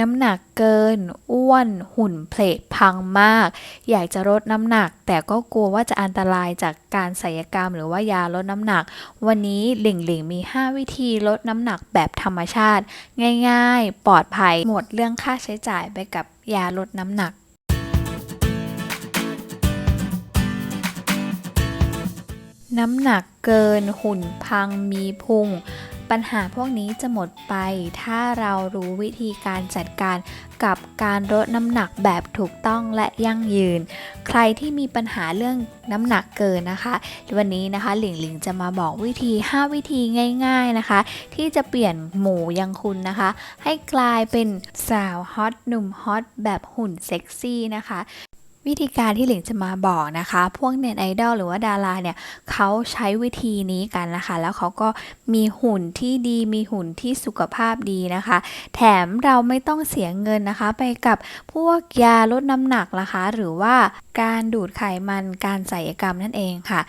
น้ำหนักเกิน อ้วน หุ่นเพลทพังมาก อยากจะลดน้ำหนัก แต่ก็กลัวว่าจะอันตรายจากการศัลยกรรม หรือว่ายาลดน้ำหนัก วันนี้หลิงหลิงมี 5 วิธีลดน้ำหนักแบบธรรมชาติ ง่าย ๆ ปลอดภัย หมดเรื่องค่าใช้จ่ายไปกับยาลดน้ำหนักน้ำหนักเกินหุ่นพังมีพุง ปัญหาพวกนี้จะหมดไป ถ้าเรารู้วิธีการจัดการกับการลดน้ำหนักแบบถูกต้องและยั่งยืน ใครที่มีปัญหาเรื่องน้ำหนักเกินนะคะ วันนี้นะคะหลิงหลิงจะมาบอกวิธี 5 วิธีง่ายๆนะคะ ที่จะเปลี่ยนหมูยังคุณนะคะ ให้กลายเป็นสาวฮอตหนุ่มฮอตแบบหุ่นเซ็กซี่นะคะ วิธีการที่หลิงจะมาบอกนะคะ พวกเน็ตไอดอลหรือว่าดาราเนี่ยเขาใช้วิธีนี้กันนะคะ แล้วเขาก็มีหุ่นที่ดีมีหุ่นที่สุขภาพดีนะคะ แถมเราไม่ต้องเสียเงินนะคะ ไปกับพวกยาลดน้ำหนักนะคะ หรือว่าการดูดไขมันการศัลยกรรมนั่นเองค่ะ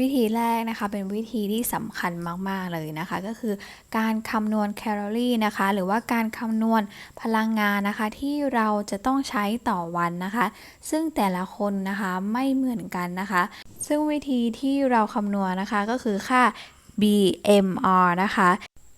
วิธีแรกนะคะเป็นวิธีที่สำคัญมาก ๆ เลยนะคะ ก็คือการคำนวณแคลอรี่นะคะ หรือว่าการคำนวณพลังงานนะคะ ที่เราจะต้องใช้ต่อวันนะคะ ซึ่งแต่ละคนนะคะไม่เหมือนกันนะคะ ซึ่งวิธีที่เราคำนวณนะคะก็คือค่า BMR นะคะ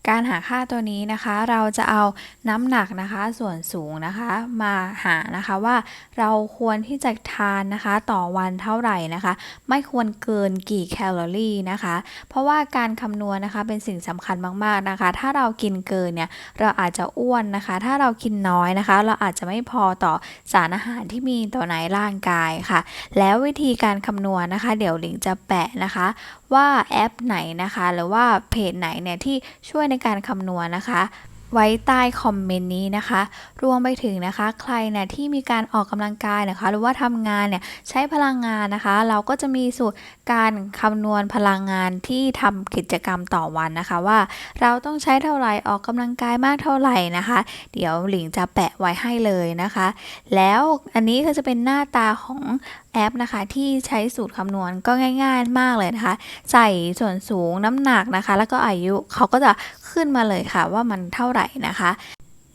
การหาค่าตัวนี้นะคะ เราจะเอาน้ำหนักนะคะส่วนสูงนะคะมาหานะคะว่าเราควรที่จะทานนะคะต่อวันเท่าไหร่นะคะ ไม่ควรเกินกี่แคลอรี่นะคะ เพราะว่าการคำนวณนะคะเป็นสิ่งสำคัญมากๆนะคะ ถ้าเรากินเกินเนี่ยเราอาจจะอ้วนนะคะ ถ้าเรากินน้อยนะคะ เราอาจจะไม่พอต่อสารอาหารที่มีต่อในร่างกายค่ะ แล้ววิธีการคำนวณนะคะ เดี๋ยวลิงจะแปะนะคะ ว่าแอปไหนนะคะ หรือว่าเพจไหนเนี่ยที่ช่วยในการคำนวณนะคะ ไว้ใต้คอมเมนต์นี้นะคะ รวมไปถึงนะคะ ใครเนี่ยที่มีการออกกำลังกายนะคะ หรือว่าทำงานเนี่ยใช้พลังงานนะคะ เราก็จะมีสูตรการคำนวณพลังงานที่ทำกิจกรรมต่อวันนะคะ ว่าเราต้องใช้เท่าไหร่ออกกำลังกายมากเท่าไหร่นะคะ เดี๋ยวหลิงจะแปะไว้ให้เลยนะคะ แล้วอันนี้ก็จะเป็นหน้าตาของ แอปนะคะที่ใช้สูตรคำนวณก็ง่าย ๆ มากเลยนะคะ ใส่ส่วนสูงน้ำหนักนะคะ แล้วก็อายุเขาก็จะขึ้นมาเลยค่ะว่ามันเท่าไหร่นะคะ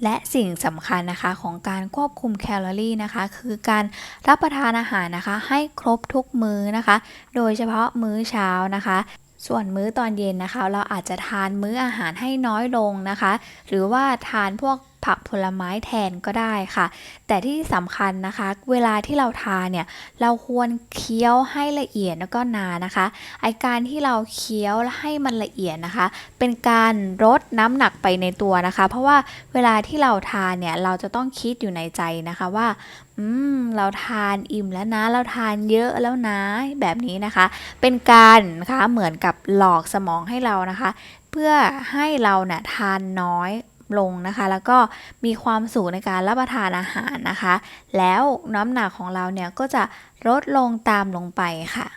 และสิ่งสำคัญนะคะของการควบคุมแคลอรี่นะคะ คือการรับประทานอาหารนะคะ ให้ครบทุกมื้อนะคะ โดยเฉพาะมื้อเช้านะคะ ส่วนมื้อตอนเย็นนะคะ เราอาจจะทานมื้ออาหารให้น้อยลงนะคะ หรือว่าทานพวกผักผลไม้แทนก็ได้ค่ะ แต่ที่สำคัญนะคะ เวลาที่เราทานเนี่ย เราควรเคี้ยวให้ละเอียดแล้วก็นานนะคะ ไอการที่เราเคี้ยวให้มันละเอียดนะคะ เป็นการลดน้ำหนักไปในตัวนะคะ เพราะว่าเวลาที่เราทานเนี่ย เราจะต้องคิดอยู่ในใจนะคะว่า อืมเราทานอิ่มแล้วนะ เราทานเยอะแล้วนะ แบบนี้นะคะ เป็นการนะคะเหมือนกับหลอกสมองให้เรานะคะ เพื่อให้เราเนี่ยทานน้อยลงนะคะ แล้วก็มีความสุขในการรับประทานอาหารนะคะ แล้วน้ำหนักของเราเนี่ยก็จะลดลงตามลงไปค่ะ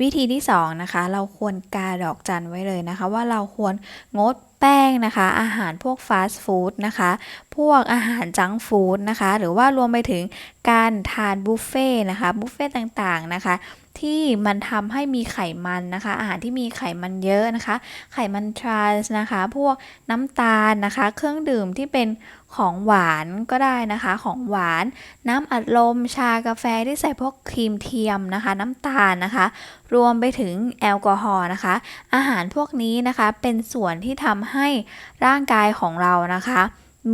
วิธีที่2นะคะเราควรกาดอกจันไว้เลยนะคะ ว่าเราควรงด แป้งนะคะ อาหารพวกฟาสต์ฟู้ดนะคะ พวกอาหารจังฟู้ดนะคะ หรือว่ารวมไปถึงการทานบุฟเฟ่ต์นะคะบุฟเฟ่ต์ต่างๆนะคะที่มันทำให้มีไขมันนะคะ อาหารที่มีไขมันเยอะนะคะ ไขมันทรานส์นะคะ พวกน้ำตาลนะคะ เครื่องดื่มที่เป็นของหวานก็ได้นะคะ ของหวาน น้ำอัดลม ชากาแฟที่ใส่พวกครีมเทียมนะคะ น้ำตาลนะคะ รวมไปถึงแอลกอฮอล์นะคะ อาหารพวกนี้นะคะเป็นส่วนที่ทำให้ร่างกายของเรานะคะ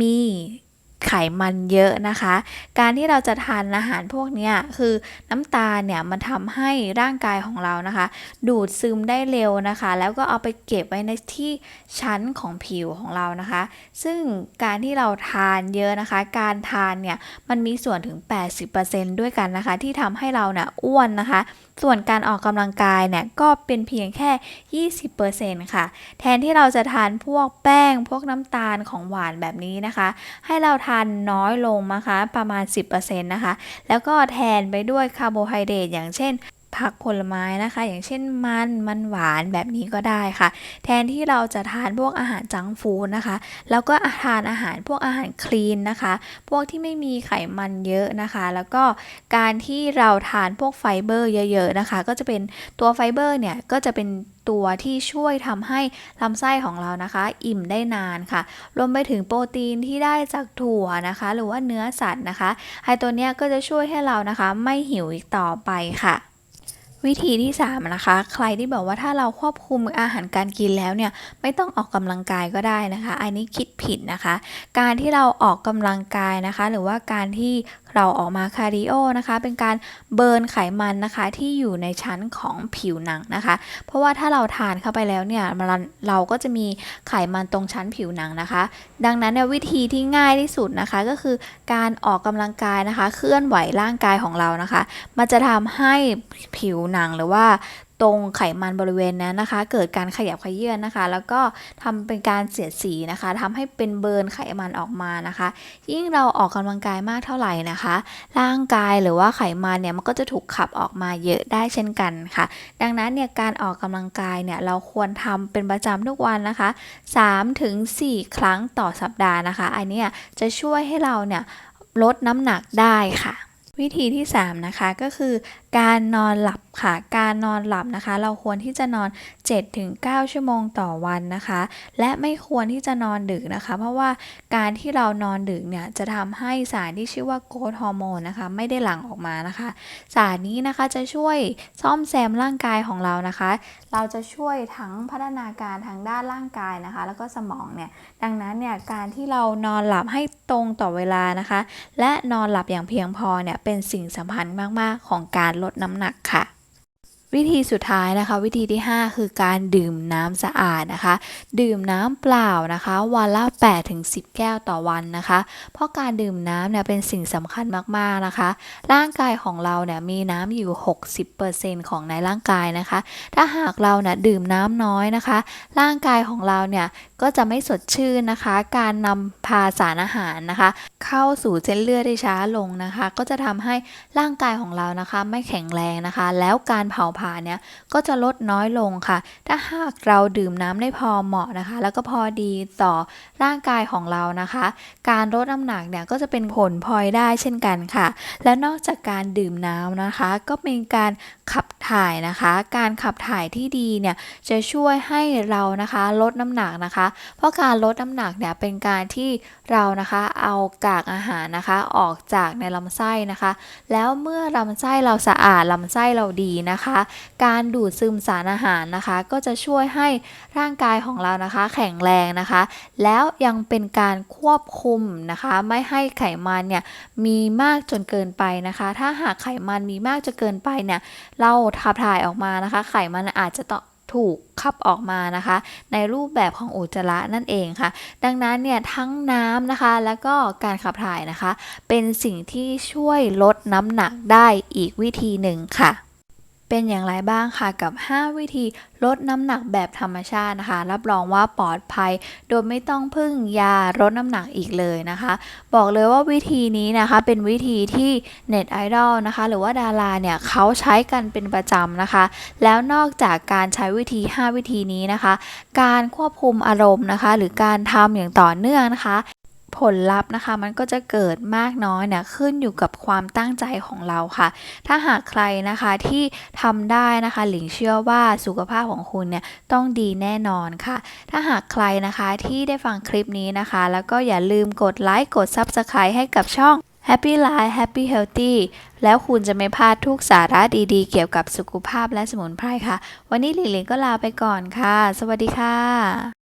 มี ไขมันเยอะนะคะ การที่เราจะทานอาหารพวกนี้คือน้ำตาลเนี่ยมันทำให้ร่างกายของเรานะคะ ดูดซึมได้เร็วนะคะ แล้วก็เอาไปเก็บไว้ในที่ชั้นของผิวของเรานะคะ ซึ่งการที่เราทานเยอะนะคะ การทานเนี่ยมันมีส่วนถึง 80%ด้วยกันนะคะ ที่ทำให้เราเนี่ยอ้วนนะคะ ส่วนการออกกำลังกายเนี่ยก็เป็นเพียงแค่ 20%ค่ะ แทนที่เราจะทานพวกแป้งพวกน้ำตาลของหวานแบบนี้นะคะ ให้เราพันน้อยลงนะคะ ประมาณ 10%นะคะ แล้วก็แทนไปด้วยคาร์โบไฮเดรตอย่างเช่น ผักผลไม้นะคะ อย่างเช่นมันมันหวานแบบนี้ก็ได้ค่ะ แทนที่เราจะทานพวกอาหารจังฟูดนะคะแล้วก็ทานอาหารพวกอาหารคลีนนะคะ พวกที่ไม่มีไขมันเยอะนะคะ แล้วก็การที่เราทานพวกไฟเบอร์เยอะๆนะคะ ก็จะเป็นตัวไฟเบอร์เนี่ยก็จะเป็นตัวที่ช่วยทำให้ลำไส้ของเรานะคะ อิ่มได้นานค่ะ รวมไปถึงโปรตีนที่ได้จากถั่วนะคะ หรือว่าเนื้อสัตว์นะคะไอตัวเนี้ยก็จะช่วยให้เรานะคะ ไม่หิวอีกต่อไปค่ะ วิธีที่ 3 นะคะ ใครที่บอกว่าถ้าเราควบคุมอาหารการกินแล้วเนี่ยไม่ต้องออกกำลังกายก็ได้นะคะ อันนี้คิดผิดนะคะ การที่เราออกกำลังกายนะคะ หรือว่าการที่ เราออกมาคาร์ดิโอนะคะ เป็นการเบิร์นไขมันนะคะที่อยู่ในชั้นของผิวหนังนะคะ เพราะว่าถ้าเราทานเข้าไปแล้วเนี่ยมันเราก็จะมีไขมันตรงชั้นผิวหนังนะคะ ดังนั้นเนี่ยวิธีที่ง่ายที่สุดนะคะก็คือการออกกำลังกายนะคะ เคลื่อนไหวร่างกายของเรานะคะ มันจะทำให้ผิวหนังหรือว่า ตรงไขมันบริเวณนั้นนะคะ เกิดการขยับขยื่นนะคะ แล้วก็ทำเป็นการเสียดสีนะคะทำให้เป็นเบิร์นไขมันออกมานะคะ ยิ่งเราออกกำลังกายมากเท่าไหร่นะคะ ร่างกายหรือว่าไขมันเนี่ยมันก็จะถูกขับออกมาเยอะได้เช่นกันค่ะ ดังนั้นเนี่ยการออกกำลังกายเนี่ยเราควรทำเป็นประจำทุกวันนะคะ3-4ถึง4ครั้งต่อสัปดาห์นะคะ อันนี้จะช่วยให้เราเนี่ยลดน้ำหนักได้ค่ะ วิธีที่ 3 นะคะก็คือการนอนหลับค่ะ การนอนหลับนะคะ เราควรที่จะนอน 7-9 ชั่วโมงต่อวันนะคะ และไม่ควรที่จะนอนดึกนะคะ เพราะว่าการที่เรานอนดึกเนี่ยจะทำให้สารที่ชื่อว่าโกรทฮอร์โมนนะคะ ไม่ได้หลั่งออกมานะคะ สารนี้นะคะจะช่วยซ่อมแซมร่างกายของเรานะคะ เราจะช่วยทั้งพัฒนาการทางด้านร่างกายนะคะ แล้วก็สมองเนี่ยดังนั้นเนี่ยการที่เรานอนหลับให้ตรงต่อเวลานะคะ และนอนหลับอย่างเพียงพอเนี่ยเป็นสิ่งสำคัญมาก ๆ ของการลดน้ำหนักค่ะวิธีสุดท้ายนะคะ วิธีที่ 5 คือการดื่มน้ำสะอาดนะคะ ดื่มน้ำเปล่านะคะ วันละ8ถึง10 แก้วต่อวันนะคะ เพราะการดื่มน้ำเนี่ยเป็นสิ่งสำคัญมากๆนะคะ ร่างกายของเราเนี่ยมีน้ำอยู่ 60%ของในร่างกายนะคะ ถ้าหากเราเนี่ยดื่มน้ำน้อยนะคะ ร่างกายของเราเนี่ยก็จะไม่สดชื่นนะคะ การนำพาสารอาหารนะคะ เข้าสู่เส้นเลือดได้ช้าลงนะคะ ก็จะทำให้ร่างกายของเรานะคะ ไม่แข็งแรงนะคะ แล้วการเผาผลาญเนี่ยก็จะลดน้อยลงค่ะ ถ้าหากเราดื่มน้ำได้พอเหมาะนะคะ แล้วก็พอดีต่อร่างกายของเรานะคะ การลดน้ำหนักเนี่ยก็จะเป็นผลพลอยได้เช่นกันค่ะ และนอกจากการดื่มน้ำนะคะ ก็เป็นการขับถ่ายนะคะ การขับถ่ายที่ดีเนี่ยจะช่วยให้เรานะคะลดน้ำหนักนะคะ เพราะการลดน้ำหนักเนี่ยเป็นการที่เรานะคะเอากากอาหารนะคะออกจากในลำไส้นะคะ แล้วเมื่อลำไส้เราสะอาดลำไส้เราดีนะคะ การดูดซึมสารอาหารนะคะ ก็จะช่วยให้ร่างกายของเรานะคะ แข็งแรงนะคะ แล้วยังเป็นการควบคุมนะคะ ไม่ให้ไขมันเนี่ยมีมากจนเกินไปนะคะ ถ้าหากไขมันมีมากจนเกินไปเนี่ยเราทับถ่ายออกมานะคะ ไขมันอาจจะต้องถูกขับออกมานะคะ ในรูปแบบของอุจจาระนั่นเองค่ะ ดังนั้นเนี่ยทั้งน้ำนะคะ แล้วก็การขับถ่ายนะคะ เป็นสิ่งที่ช่วยลดน้ำหนักได้อีกวิธีหนึ่งค่ะ เป็นอย่างไรบ้างค่ะกับ 5 วิธีลดน้ำหนักแบบธรรมชาตินะคะ รับรองว่าปลอดภัย โดยไม่ต้องพึ่งยาลดน้ำหนักอีกเลยนะคะ บอกเลยว่าวิธีนี้นะคะเป็นวิธีที่เน็ตไอดอลนะคะ หรือว่าดาราเนี่ยเขาใช้กันเป็นประจำนะคะ แล้วนอกจากการใช้วิธี 5 วิธีนี้นะคะ การควบคุมอารมณ์นะคะ หรือการทำอย่างต่อเนื่องนะคะ ผลลัพธ์นะคะ มันก็จะเกิดมากน้อยเนี่ยขึ้นอยู่กับความตั้งใจของเราค่ะ ถ้าหากใครนะคะที่ทำได้นะคะ หลิงเชื่อว่าสุขภาพของคุณเนี่ยต้องดีแน่นอนค่ะ ถ้าหากใครนะคะที่ได้ฟังคลิปนี้นะคะ แล้วก็อย่าลืมกดไลค์กด Subscribe ให้กับช่อง Happy Life Happy Healthy แล้วคุณจะไม่พลาดทุกสาระดีๆ เกี่ยวกับสุขภาพและสมุนไพรค่ะ วันนี้หลิงหลิงก็ลาไปก่อนค่ะ สวัสดีค่ะ